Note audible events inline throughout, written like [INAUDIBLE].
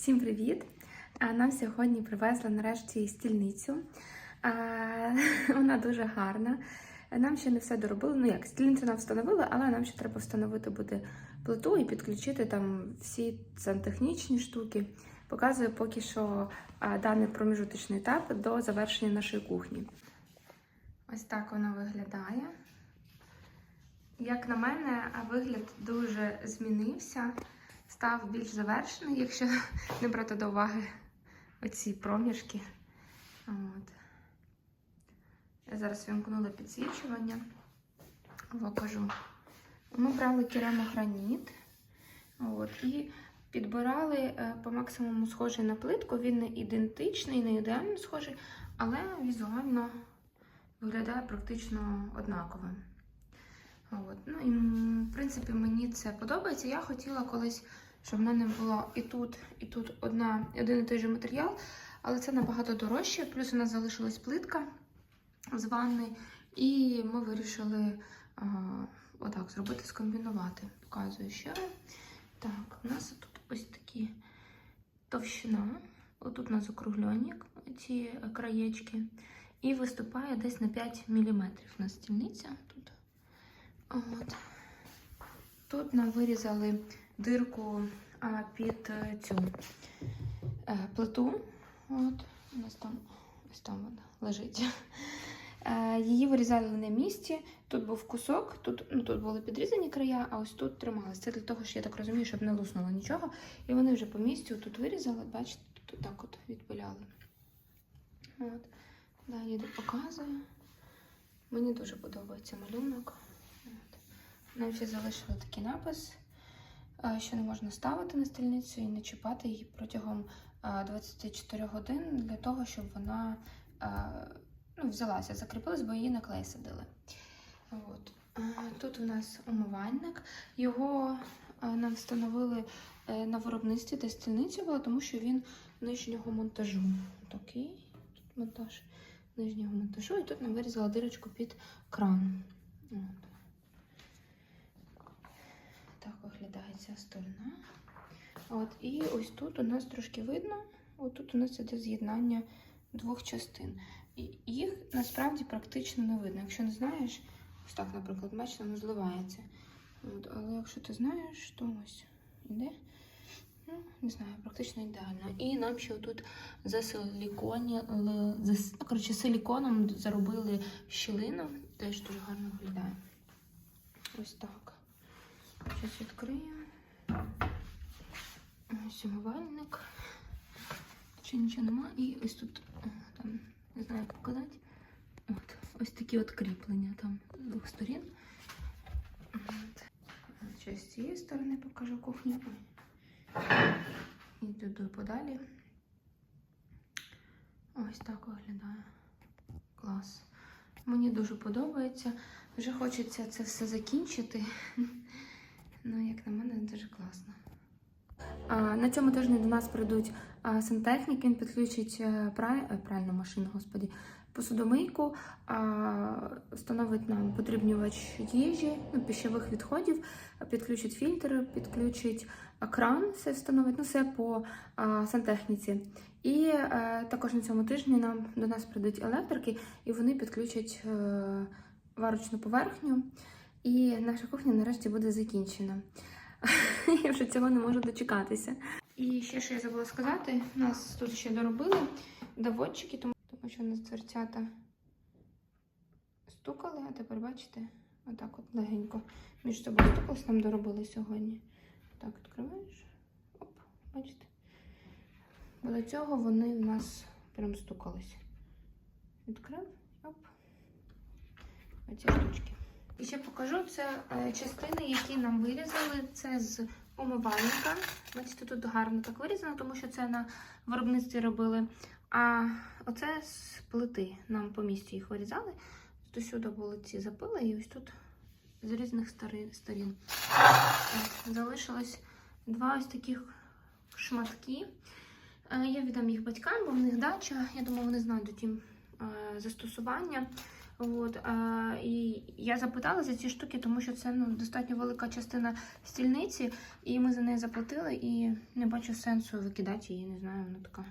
Всім привіт! Нам сьогодні привезли нарешті стільницю. [LAUGHS] Вона дуже гарна. Нам ще не все доробили. Ну як, стільницю нам встановили, але нам ще треба встановити буде плиту і підключити там всі сантехнічні штуки. Показую поки що даний проміжуточний етап до завершення нашої кухні. Ось так вона виглядає. Як на мене, вигляд дуже змінився, став більш завершений, якщо не брати до уваги оці проміжки. От. Я зараз вімкнула підсвічування, покажу. Ми брали керамограніт от, і підбирали е, по максимуму схожий на плитку. Він не ідентичний, не ідеально схожий, але візуально виглядає практично однаковим. От. Ну, і, в принципі, мені це подобається. Я хотіла колись, щоб в мене було і тут, і тут одна, один і той же матеріал, але це набагато дорожче. Плюс у нас залишилась плитка з ванни, і ми вирішили а, отак зробити, скомбінувати. Показую ще. Так, у нас тут ось такі товщина. Отут у нас округлені ці краєчки. І виступає десь на 5 мм на стільниця. Тут. От. Тут нам вирізали дирку під е, цю е, плиту. От. У нас там ось там вона лежить. Е, Її вирізали на місці. Тут був кусок, тут, ну, тут були підрізані края, а ось тут трималися. Це для того, що я так розумію, щоб не луснуло нічого. І вони вже по місцю тут вирізали, бачите, тут так от відпиляли. От. Далі показую. Мені дуже подобається малюнок. От. Нам ще залишили такий напис, що не можна ставити на стільницю і не чіпати її протягом е, 24 годин для того, щоб вона е, ну, взялася, закріпилась, бо її на клей садили. От. Е, Тут у нас умивальник. Його е, нам встановили е, на виробництві, де стільниця була, тому що він нижнього монтажу. Такий тут монтаж нижнього монтажу, і тут нам вирізала дирочку під кран. От. Так виглядає ця сторона. От, і ось тут у нас трошки видно, от тут у нас іде з'єднання двох частин. І їх насправді практично не видно. Якщо не знаєш, ось так, наприклад, бачите, воно зливається. От, але якщо ти знаєш, то ось іде. Ну, не знаю, практично ідеально. І нам ще тут зас, ну, коротше, силіконом заробили щілину. Теж дуже гарно виглядає. Ось так. Щось відкрию. Ось умивальник. Ще нічого нема. І ось тут, там, не знаю, як показати. От, ось такі от кріплення там з двох сторін. Ще з цієї сторони покажу кухню. І туди подалі. Ось так виглядає. Клас. Мені дуже подобається. Вже хочеться це все закінчити. Ну, на цьому тижні до нас прийдуть сантехніки, він підключить е, е, пральну машину, господі, посудомийку, встановить нам подрібнювач їжі, ну, пищових відходів, підключить фільтр, підключить кран, все встановить, ну все по сантехніці. І е, також на цьому тижні нам до нас прийдуть електрики, і вони підключать варочну поверхню. І наша кухня нарешті буде закінчена. [LAUGHS] Я вже цього не можу дочекатися. І ще що я забула сказати, нас тут ще доробили доводчики, тому що у нас дверцята стукали, а тепер бачите, отак от легенько між собою стукалось, нам доробили сьогодні. Так, відкриваєш. Оп, бачите? Бо до цього вони в нас прям стукались. Відкрив, оп. Оці штучки. І ще покажу це е, частини, які нам вирізали. Це з умивальника. Бачите, тут гарно так вирізано, тому що це на виробництві робили. А оце з плити. Нам по місці їх вирізали. Тут сюди були ці запили, і ось тут з різних сторін. Залишилось два ось таких шматки. Е, Я віддам їх батькам, бо в них дача. Я думаю, вони знайдуть їм е, застосування. От, а, і я запитала за ці штуки, тому що це ну, достатньо велика частина стільниці, і ми за неї заплатили, і не бачу сенсу викидати її, не знаю, вона така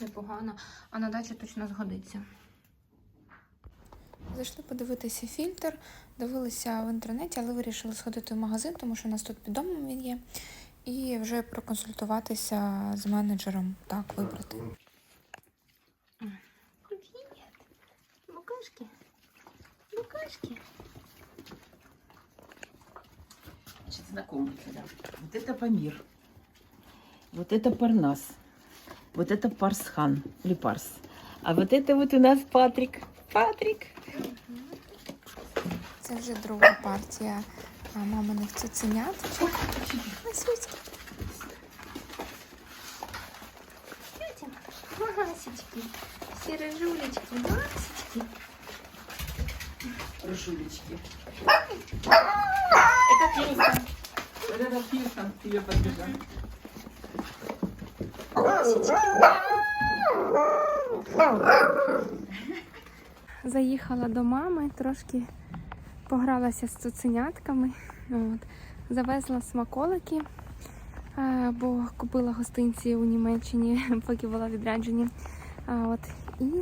непогана, а на дачу точно згодиться. Зайшли подивитися фільтр, дивилися в інтернеті, але вирішили сходити в магазин, тому що у нас тут під домом він є. І вже проконсультуватися з менеджером, так, вибрати. Привіт! Букашки Букашки. Значит, знакомьтесь, да. Вот это Памир. Вот это Парнас. Вот это Парсхан или Парс. А вот это вот у нас Патрик. Патрик. Це вже друга партія а, маминих цуценяточок. Масюськи. Тетя, масечки. Сірожулечки, масечки. Рушулечки. Это Фирстон. Вот это Фирсон к тебе подбежал. Заїхала до мами, трошки погралася з цуценятками. От. Завезла смаколики, е, бо купила гостинці у Німеччині, [LAUGHS] поки була в відрядженні. А, От. І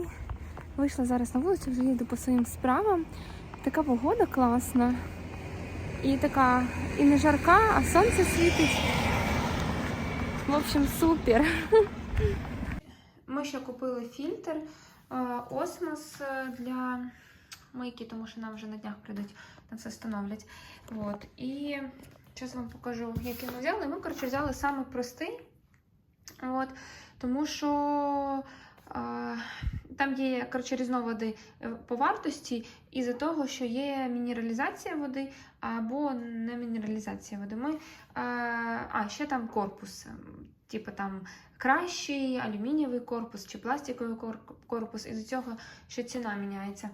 вийшла зараз на вулицю, вже їду по своїм справам. Така погода класна. І така і не жарка, а сонце світить. В общем, супер. [LAUGHS] Ми ще купили фільтр е, Осмос е, для мийки, тому що нам вже на днях прийдуть на це встановлять. От. І зараз вам покажу, який ми взяли. Ми, коротше, взяли саме простий. От. Тому що е, там є коротше, різновиди е, по вартості із-за того, що є мінералізація води або не мінералізація води. Ми, е, а, ще там корпус. ем, Типу там кращий алюмінієвий корпус чи пластиковий корпус, і з цього ще ціна міняється.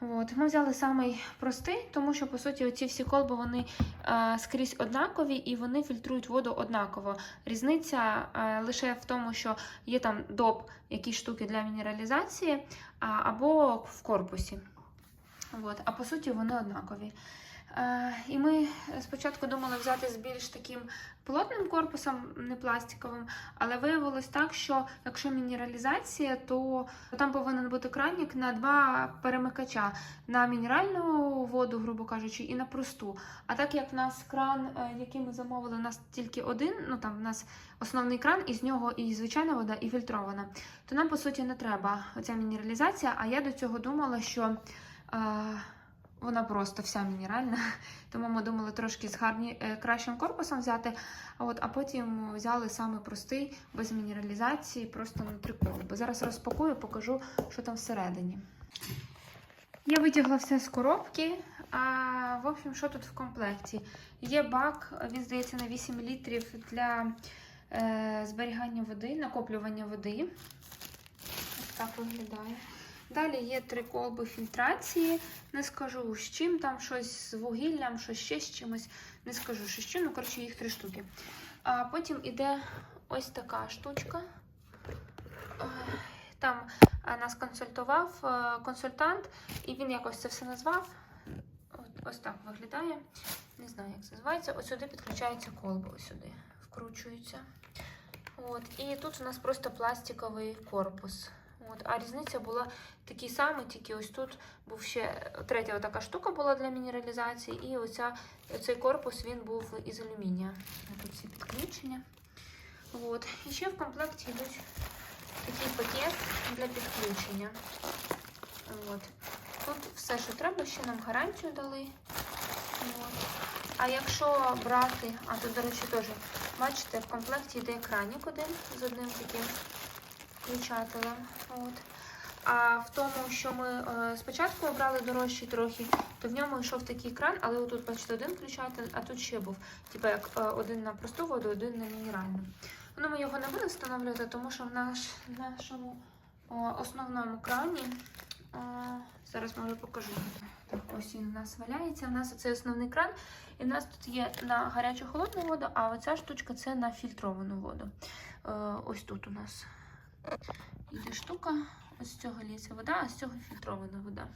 От. Ми взяли самий простий, тому що по суті оці всі колби вони е, скрізь однакові і вони фільтрують воду однаково. Різниця е, лише в тому, що є там доп, якісь штуки для мінералізації, а, або в корпусі. От. А по суті вони однакові. Е, і ми спочатку думали взяти з більш таким плотним корпусом, не пластиковим, але виявилось так, що якщо мінералізація, то там повинен бути кранік на два перемикача: на мінеральну воду, грубо кажучи, і на просту. А так як в нас кран, е, який ми замовили, у нас тільки один, ну там в нас основний кран, і з нього і звичайна вода, і фільтрована, то нам по суті не треба оця мінералізація. А я до цього думала, що. Вона просто вся мінеральна, [LAUGHS] тому ми думали трошки з гарні, е, кращим корпусом взяти, а, от, а потім взяли саме простий, без мінералізації, просто на три колби. Зараз розпакую, покажу, що там всередині. Я витягла все з коробки. А, в общем, що тут в комплекті? Є бак, він здається, на 8 літрів для е, зберігання води, накоплювання води. Ось так виглядає. Далі є три колби фільтрації. Не скажу з чим, там щось з вугіллям, щось ще з чимось. Не скажу, що з чим, ну, коротше, їх три штуки. А потім іде ось така штучка. Там нас консультував е, консультант, і він якось це все назвав. От, ось так виглядає. Не знаю, як це називається. Ось сюди підключається колба, ось сюди вкручується. От, і тут у нас просто пластиковий корпус. От, а різниця була такий самий, тільки ось тут був ще третя така штука була для мінералізації, і оця, оцей корпус він був із алюмінія. Тут всі підключення. От. І ще в комплекті йдуть такий пакет для підключення. От. Тут все, що треба, ще нам гарантію дали. От. А якщо брати, а тут, до речі, теж, бачите, в комплекті йде екранік один з одним таким включателем. От. А в тому, що ми е, спочатку обрали дорожчий трохи, то в ньому йшов такий кран, але отут, бачите, один включатель, а тут ще був. Типу як е, один на просту воду, один на мінеральну. Ну, ми його не будемо встановлювати, тому що в наш, нашому о, основному крані. О, зараз можу покажу. Так, ось він у нас валяється. У нас цей основний кран, і в нас тут є на гарячу холодну воду, а оця штучка це на фільтровану воду. Е, ось тут у нас йде штука. Ось з цього ліється вода, а з цього фільтрована вода.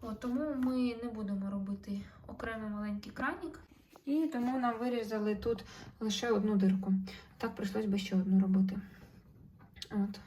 От, тому ми не будемо робити окремий маленький кранік. І тому нам вирізали тут лише одну дирку. Так прийшлось би ще одну робити. От.